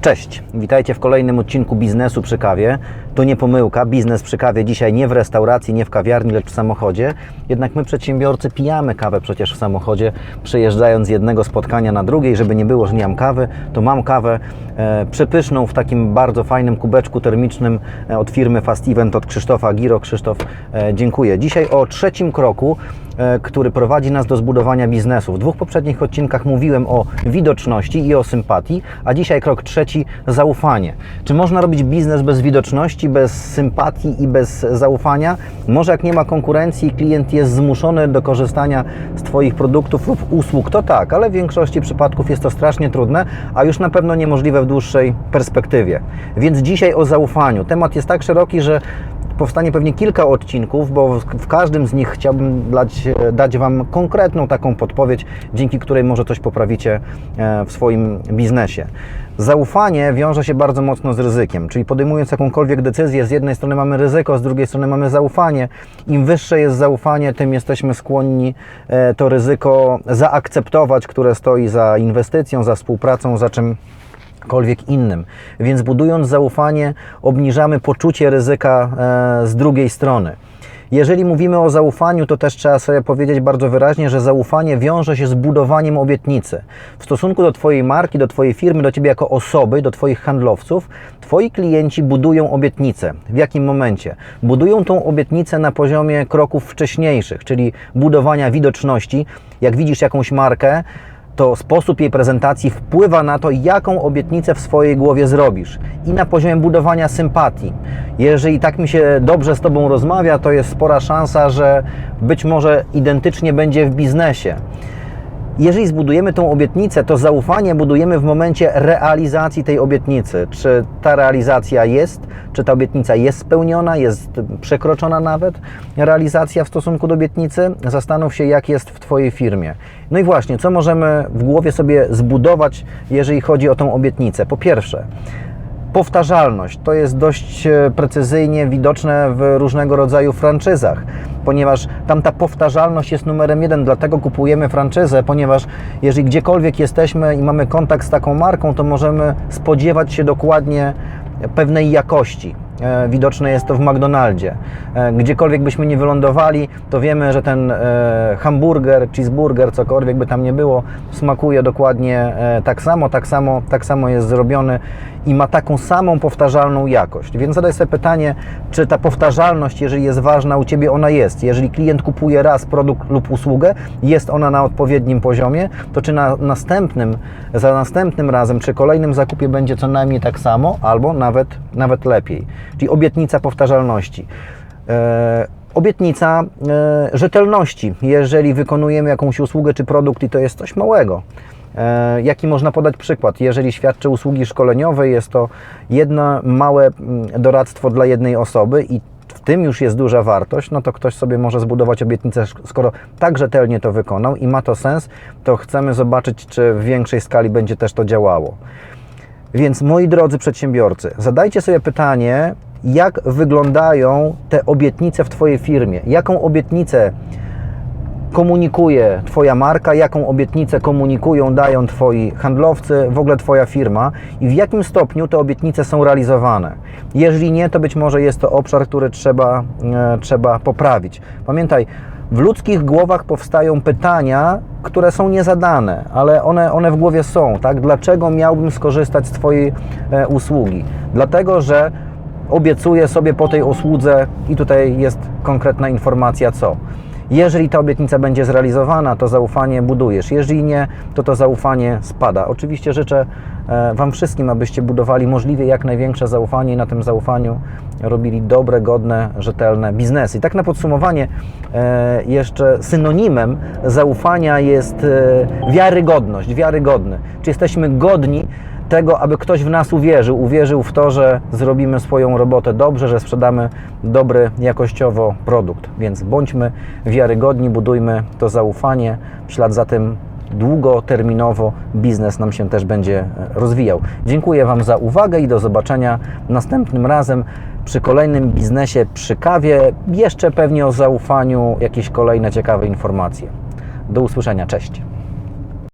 Cześć, witajcie w kolejnym odcinku Biznesu przy kawie. To nie pomyłka, biznes przy kawie dzisiaj nie w restauracji, nie w kawiarni, lecz w samochodzie. Jednak my przedsiębiorcy pijamy kawę przecież w samochodzie, przejeżdżając z jednego spotkania na drugie, i żeby nie było, że nie mam kawy, to mam kawę e, przepyszną w takim bardzo fajnym kubeczku termicznym e, od firmy Fast Event, od Krzysztofa Giro. Krzysztof, e, dziękuję. Dzisiaj o trzecim kroku, który prowadzi nas do zbudowania biznesu. W dwóch poprzednich odcinkach mówiłem o widoczności i o sympatii, a dzisiaj krok trzeci zaufanie. Czy można robić biznes bez widoczności, bez sympatii i bez zaufania? Może jak nie ma konkurencji klient jest zmuszony do korzystania z Twoich produktów lub usług, to tak, ale w większości przypadków jest to strasznie trudne, a już na pewno niemożliwe w dłuższej perspektywie. Więc dzisiaj o zaufaniu. Temat jest tak szeroki, że powstanie pewnie kilka odcinków, bo w, każdym z nich chciałbym dać, dać Wam konkretną taką podpowiedź, dzięki której może coś poprawicie e, w swoim biznesie. Zaufanie wiąże się bardzo mocno z ryzykiem, czyli podejmując jakąkolwiek decyzję, z jednej strony mamy ryzyko, z drugiej strony mamy zaufanie. Im wyższe jest zaufanie, tym jesteśmy skłonni e, to ryzyko zaakceptować, które stoi za inwestycją, za współpracą, za czym kolwiek innym. Więc budując zaufanie, obniżamy poczucie ryzyka e, z drugiej strony. Jeżeli mówimy o zaufaniu, to też trzeba sobie powiedzieć bardzo wyraźnie, że zaufanie wiąże się z budowaniem obietnicy. W stosunku do Twojej marki, do Twojej firmy, do Ciebie jako osoby, do Twoich handlowców, Twoi klienci budują obietnicę. W jakim momencie? Budują tą obietnicę na poziomie kroków wcześniejszych, czyli budowania widoczności. Jak widzisz jakąś markę, to sposób jej prezentacji wpływa na to, jaką obietnicę w swojej głowie zrobisz i na poziomie budowania sympatii. Jeżeli tak mi się dobrze z Tobą rozmawia, to jest spora szansa, że być może identycznie będzie w biznesie. Jeżeli zbudujemy tą obietnicę, to zaufanie budujemy w momencie realizacji tej obietnicy. Czy ta realizacja jest, czy ta obietnica jest spełniona, jest przekroczona nawet realizacja w stosunku do obietnicy? Zastanów się, jak jest w Twojej firmie. No i właśnie, co możemy w głowie sobie zbudować, jeżeli chodzi o tą obietnicę? Po pierwsze, Powtarzalność to jest dość e, precyzyjnie widoczne w różnego rodzaju franczyzach, ponieważ tam ta powtarzalność jest numerem jeden, dlatego kupujemy franczyzę, ponieważ jeżeli gdziekolwiek jesteśmy i mamy kontakt z taką marką, to możemy spodziewać się dokładnie pewnej jakości. E, Widoczne jest to w McDonaldzie. E, Gdziekolwiek byśmy nie wylądowali, to wiemy, że ten e, hamburger, cheeseburger, cokolwiek by tam nie było, smakuje dokładnie tak samo, tak samo, tak samo jest zrobiony i ma taką samą powtarzalną jakość. Więc zadaj sobie pytanie, czy ta powtarzalność, jeżeli jest ważna u Ciebie, ona jest. Jeżeli klient kupuje raz produkt lub usługę, jest ona na odpowiednim poziomie, to czy na następnym, za następnym razem, czy kolejnym zakupie będzie co najmniej tak samo, albo nawet, nawet lepiej. Czyli obietnica powtarzalności. E, Obietnica e, rzetelności. Jeżeli wykonujemy jakąś usługę czy produkt i to jest coś małego, Jaki można podać przykład? Jeżeli świadczę usługi szkoleniowe, jest to jedno małe mm, doradztwo dla jednej osoby i w tym już jest duża wartość, no to ktoś sobie może zbudować obietnicę, skoro tak rzetelnie to wykonał i ma to sens, to chcemy zobaczyć, czy w większej skali będzie też to działało. Więc moi drodzy przedsiębiorcy, zadajcie sobie pytanie, jak wyglądają te obietnice w Twojej firmie? Jaką obietnicę komunikuje Twoja marka, jaką obietnicę komunikują, dają Twoi handlowcy, w ogóle Twoja firma i w jakim stopniu te obietnice są realizowane. Jeżeli nie, to być może jest to obszar, który trzeba, e, trzeba poprawić. Pamiętaj, w ludzkich głowach powstają pytania, które są niezadane, ale one, one w głowie są. Tak? Dlaczego miałbym skorzystać z Twojej e, usługi? Dlatego, że obiecuję sobie po tej usłudze i tutaj jest konkretna informacja co. Jeżeli ta obietnica będzie zrealizowana, to zaufanie budujesz. Jeżeli nie, to to zaufanie spada. Oczywiście życzę e, Wam wszystkim, abyście budowali możliwie jak największe zaufanie i na tym zaufaniu robili dobre, godne, rzetelne biznesy. I tak na podsumowanie, e, jeszcze synonimem zaufania jest e, wiarygodność, wiarygodny. Czy jesteśmy godni tego, aby ktoś w nas uwierzył, uwierzył w to, że zrobimy swoją robotę dobrze, że sprzedamy dobry, jakościowo produkt. Więc bądźmy wiarygodni, budujmy to zaufanie, w ślad za tym długoterminowo biznes nam się też będzie e, rozwijał. Dziękuję Wam za uwagę i do zobaczenia następnym razem przy kolejnym biznesie przy kawie. Jeszcze pewnie o zaufaniu jakieś kolejne ciekawe informacje. Do usłyszenia, cześć.